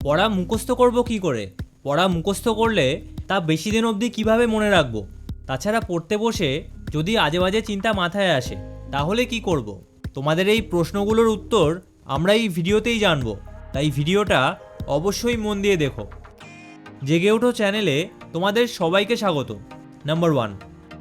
পড়া মুখস্থ করব কি করে? পড়া মুখস্থ করলে তা বেশি দিন অবধি কীভাবে মনে রাখব? তাছাড়া পড়তে বসে যদি আজে বাজে চিন্তা মাথায় আসে, তাহলে কি করব। তোমাদের এই প্রশ্নগুলোর উত্তর আমরা এই ভিডিওতেই জানব। তাই ভিডিওটা অবশ্যই মন দিয়ে দেখো। জেগে ওঠো চ্যানেলে, তোমাদের সবাইকে স্বাগত। নাম্বার ওয়ান,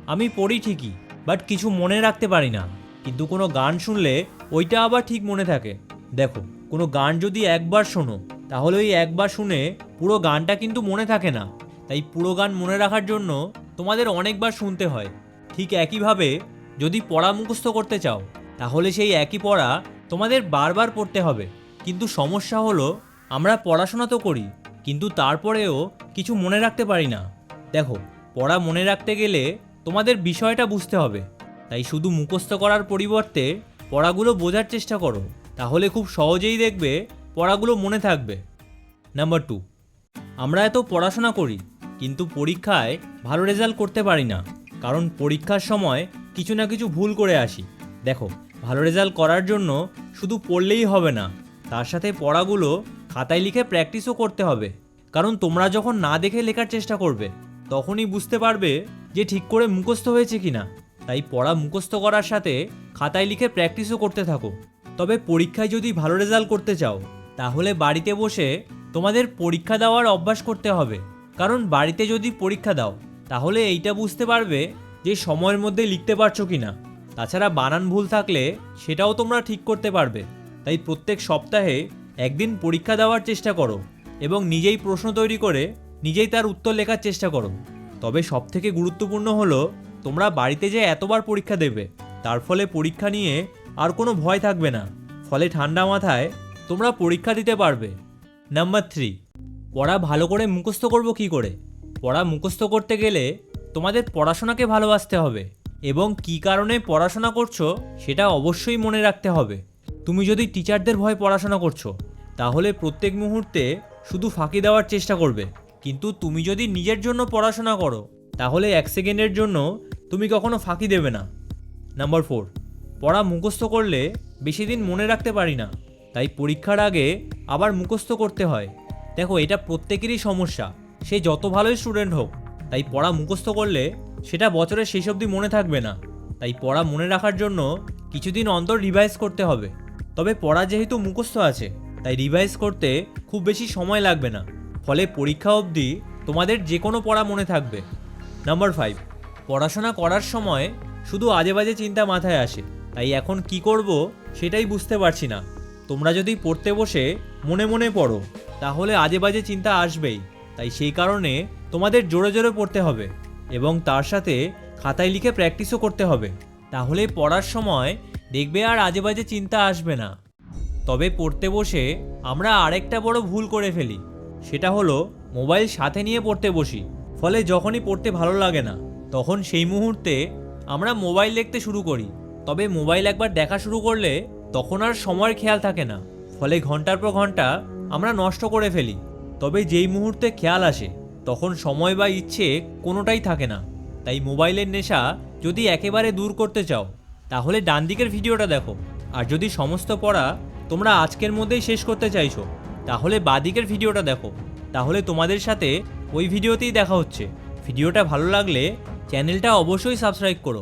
আমি পড়ি ঠিকই, বাট কিছু মনে রাখতে পারি না। কিন্তু কোনো গান শুনলে ওইটা আবার ঠিক মনে থাকে। দেখো, কোনো গান যদি একবার শোনো তাহলে ওই একবার শুনে পুরো গানটা কিন্তু মনে থাকে না। তাই পুরো গান মনে রাখার জন্য তোমাদের অনেকবার শুনতে হয়। ঠিক একইভাবে যদি পড়া মুখস্থ করতে চাও, তাহলে সেই একই পড়া তোমাদের বারবার পড়তে হবে। কিন্তু সমস্যা হলো, আমরা পড়াশোনা তো করি, কিন্তু তারপরেও কিছু মনে রাখতে পারি না। দেখো, পড়া মনে রাখতে গেলে তোমাদের বিষয়টা বুঝতে হবে। তাই শুধু মুখস্থ করার পরিবর্তে পড়াগুলো বোঝার চেষ্টা করো। তাহলে খুব সহজেই দেখবে পড়াগুলো মনে থাকবে। নাম্বার টু আমরা এত পড়াশোনা করি, কিন্তু পরীক্ষায় ভালো রেজাল্ট করতে পারি না, কারণ পরীক্ষার সময় কিছু না কিছু ভুল করে আসি। দেখো, ভালো রেজাল্ট করার জন্য শুধু পড়লেই হবে না, তার সাথে পড়াগুলো খাতায় লিখে প্র্যাকটিসও করতে হবে। কারণ তোমরা যখন না দেখে লেখার চেষ্টা করবে, তখনই বুঝতে পারবে যে ঠিক করে মুখস্থ হয়েছে কিনা। তাই পড়া মুখস্থ করার সাথে খাতায় লিখে প্র্যাকটিসও করতে থাকো। তবে পরীক্ষায় যদি ভালো রেজাল্ট করতে চাও তাহলে বাড়িতে বসে তোমাদের পরীক্ষা দেওয়ার অভ্যাস করতে হবে। কারণ বাড়িতে যদি পরীক্ষা দাও, তাহলে এইটা বুঝতে পারবে যে সময়ের মধ্যে লিখতে পারছ কি না তাছাড়া বানান ভুল থাকলে সেটাও তোমরা ঠিক করতে পারবে। তাই প্রত্যেক সপ্তাহে একদিন পরীক্ষা দেওয়ার চেষ্টা করো এবং নিজেই প্রশ্ন তৈরি করে নিজেই তার উত্তর লেখার চেষ্টা করো। তবে সবথেকে গুরুত্বপূর্ণ হলো, তোমরা বাড়িতে যে এতবার পরীক্ষা দেবে, তার ফলে পরীক্ষা নিয়ে আর কোনো ভয় থাকবে না। ফলে ঠান্ডা মাথায় তোমরা পরীক্ষা দিতে পারবে। নাম্বার থ্রি পড়া ভালো করে মুখস্থ করব কি করে? পড়া মুখস্থ করতে গেলে তোমাদের পড়াশোনাকে ভালোবাসতে হবে এবং কী কারণে পড়াশোনা করছ সেটা অবশ্যই মনে রাখতে হবে। তুমি যদি টিচারদের ভয় পড়াশোনা করছ, তাহলে প্রত্যেক মুহূর্তে শুধু ফাঁকি দেওয়ার চেষ্টা করবে। কিন্তু তুমি যদি নিজের জন্য পড়াশোনা করো, তাহলে এক সেকেন্ডের জন্য তুমি কখনো ফাঁকি দেবে না। নাম্বার ফোর পড়া মুখস্থ করলে বেশি দিন মনে রাখতে পারি না। তাই পরীক্ষার আগে আবার মুখস্থ করতে হয়। দেখো, এটা প্রত্যেকেরই সমস্যা। সে যত ভালোই স্টুডেন্ট হোক, তাই পড়া মুখস্থ করলে সেটা বছরের শেষ অবধি মনে থাকবে না। তাই পড়া মনে রাখার জন্য কিছুদিন অন্তর রিভাইজ করতে হবে। তবে পড়া যেহেতু মুখস্থ আছে, তাই রিভাইজ করতে খুব বেশি সময় লাগবে না। ফলে পরীক্ষা অবধি তোমাদের যে কোনো পড়া মনে থাকবে। নাম্বার ফাইভ পড়াশোনা করার সময় শুধু আজে বাজে চিন্তা মাথায় আসে। তাই এখন কি করব সেটাই বুঝতে পারছি না। তোমরা যদি পড়তে বসে মনে মনে পড়ো, তাহলে আজে বাজে চিন্তা আসবেই। তাই সেই কারণে তোমাদের জোরে জোরে পড়তে হবে এবং তার সাথে খাতায় লিখে প্র্যাকটিসও করতে হবে। তাহলে পড়ার সময় দেখবে আর আজে বাজে চিন্তা আসবে না। তবে পড়তে বসে আমরা আরেকটা বড় ভুল করে ফেলি। সেটা হলো মোবাইল সাথে নিয়ে পড়তে বসি। ফলে যখনই পড়তে ভালো লাগে না, তখন সেই মুহূর্তে আমরা মোবাইল দেখতে শুরু করি। তবে মোবাইল একবার দেখা শুরু করলে তখন আর সময়ের খেয়াল থাকে না। ফলে ঘণ্টার পর ঘণ্টা আমরা নষ্ট করে ফেলি। তবে যেই মুহূর্তে খেয়াল আসে, তখন সময় বা ইচ্ছে কোনোটাই থাকে না। তাই মোবাইলের নেশা যদি একেবারে দূর করতে চাও, তাহলে ডান দিকের ভিডিওটা দেখো। আর যদি সমস্ত পড়া তোমরা আজকের মধ্যেই শেষ করতে চাইছো, তাহলে বাদিকের ভিডিওটা দেখো। তাহলে তোমাদের সাথে ওই ভিডিওতেই দেখা হচ্ছে। ভিডিওটা ভালো লাগলে চ্যানেলটা অবশ্যই সাবস্ক্রাইব করো।